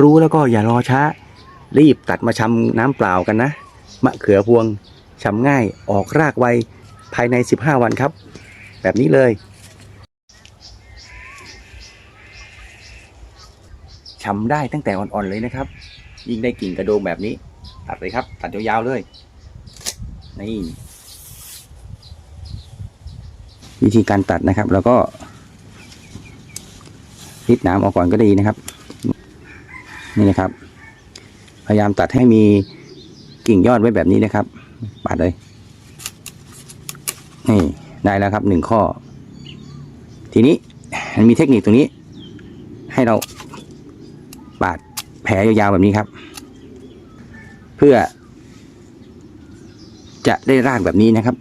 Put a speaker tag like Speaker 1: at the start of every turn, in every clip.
Speaker 1: รู้แล้วก็อย่ารอช้า รีบตัดมาชำน้ำเปล่ากันนะ มะเขือพวงชำง่ายออกรากไวภายใน 15 วันครับ แบบนี้เลยชำได้ตั้งแต่อ่อนๆเลยนะครับ ยิ่งได้กิ่งกระโดงแบบนี้ ตัดเลยครับ ตัดยาวๆเลยนี่วิธีการตัดนะครับ แล้วก็ริดน้ำออกก่อนก็ดีนะครับ นี่นะครับ พยายามตัดให้มีกิ่งยอดไว้แบบนี้นะครับปาดเลยนี่ได้แล้วครับหนึ่งข้อ ทีนี้มันมีเทคนิคตรงนี้ ให้เราปาดแผลยาวๆแบบนี้ครับ เพื่อ จะได้รากแบบนี้นะครับ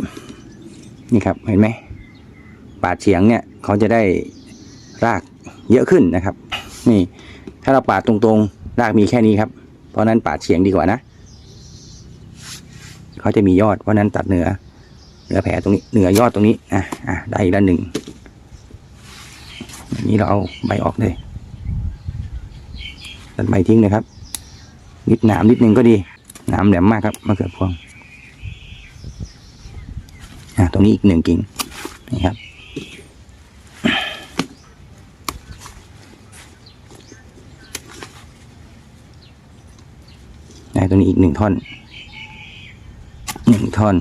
Speaker 1: นี่ครับเห็นไหมปาดเฉียงเนี่ย เขาจะได้รากเยอะขึ้นนะครับ นี่ ถ้าเราปาดตรงๆ รากมีแค่นี้ครับ เพราะนั้นปาดเฉียงดีกว่านะเขาจะมียอดเพราะนั้นตัดเหนือเหนือแผลตรงนี้เหนือยอดตรงนี้อะอะได้อีกแล้วหนึ่งอย่างนี้เราเอาใบออกเลยตัดใบทิ้งเลยครับ นิดหนามนิดนึงก็ดีหนามแหลมมากครับมะเขือพวงอะตรงนี้อีกหนึ่งกิ่งนี่ครับ ได้ตรงนี้อีกหนึ่งท่อนหนึ่งท่อน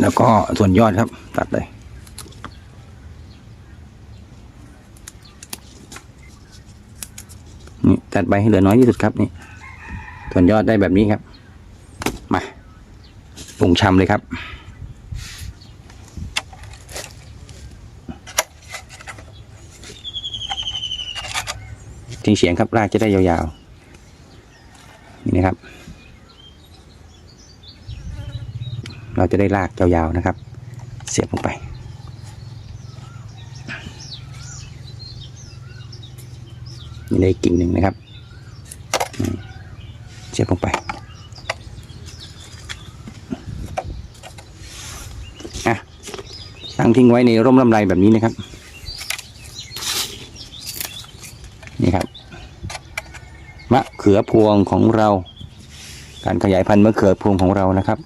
Speaker 1: แล้วก็ส่วนยอดครับ ตัดเลยนี่ตัดใบให้เหลือน้อยที่สุดครับนี่ส่วนยอดได้แบบนี้ครับ มาปรุงชำเลยครับ ทิ้งเฉียงครับรากจะได้ยาวๆ นี่นะครับ เราจะได้รากยาวๆนะครับ เสียบลงไปนี่ได้กิ่งหนึ่งนะครับ เสียบลงไปอะตั้งทิ้งไว้ในร่มลำไรแบบนี้นะครับ นี่ครับมะเขือพวงของเรา การขยายพันธุ์มะเขือพวงของเรานะครับ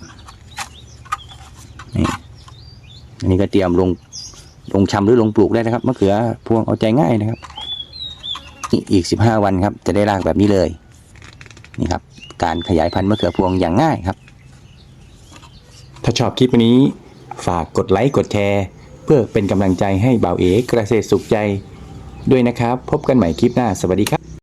Speaker 1: นี่อันนี้ก็เตรียมลงลงชำหรือลงปลูกได้นะครับมะเขือพวงเอาใจง่ายนะครับนี่อีกสิบห้าวันครับ จะได้รากแบบนี้เลยนี่ครับ การขยายพันธุ์มะเขือพวงอย่างง่ายครับ ถ้าชอบคลิปนี้ ฝากกดไลค์กดแชร์ เพื่อเป็นกำลังใจให้บ่าวเอกเกษตรสุขใจ ด้วยนะครับ พบกันใหม่คลิปหน้า สวัสดีครับ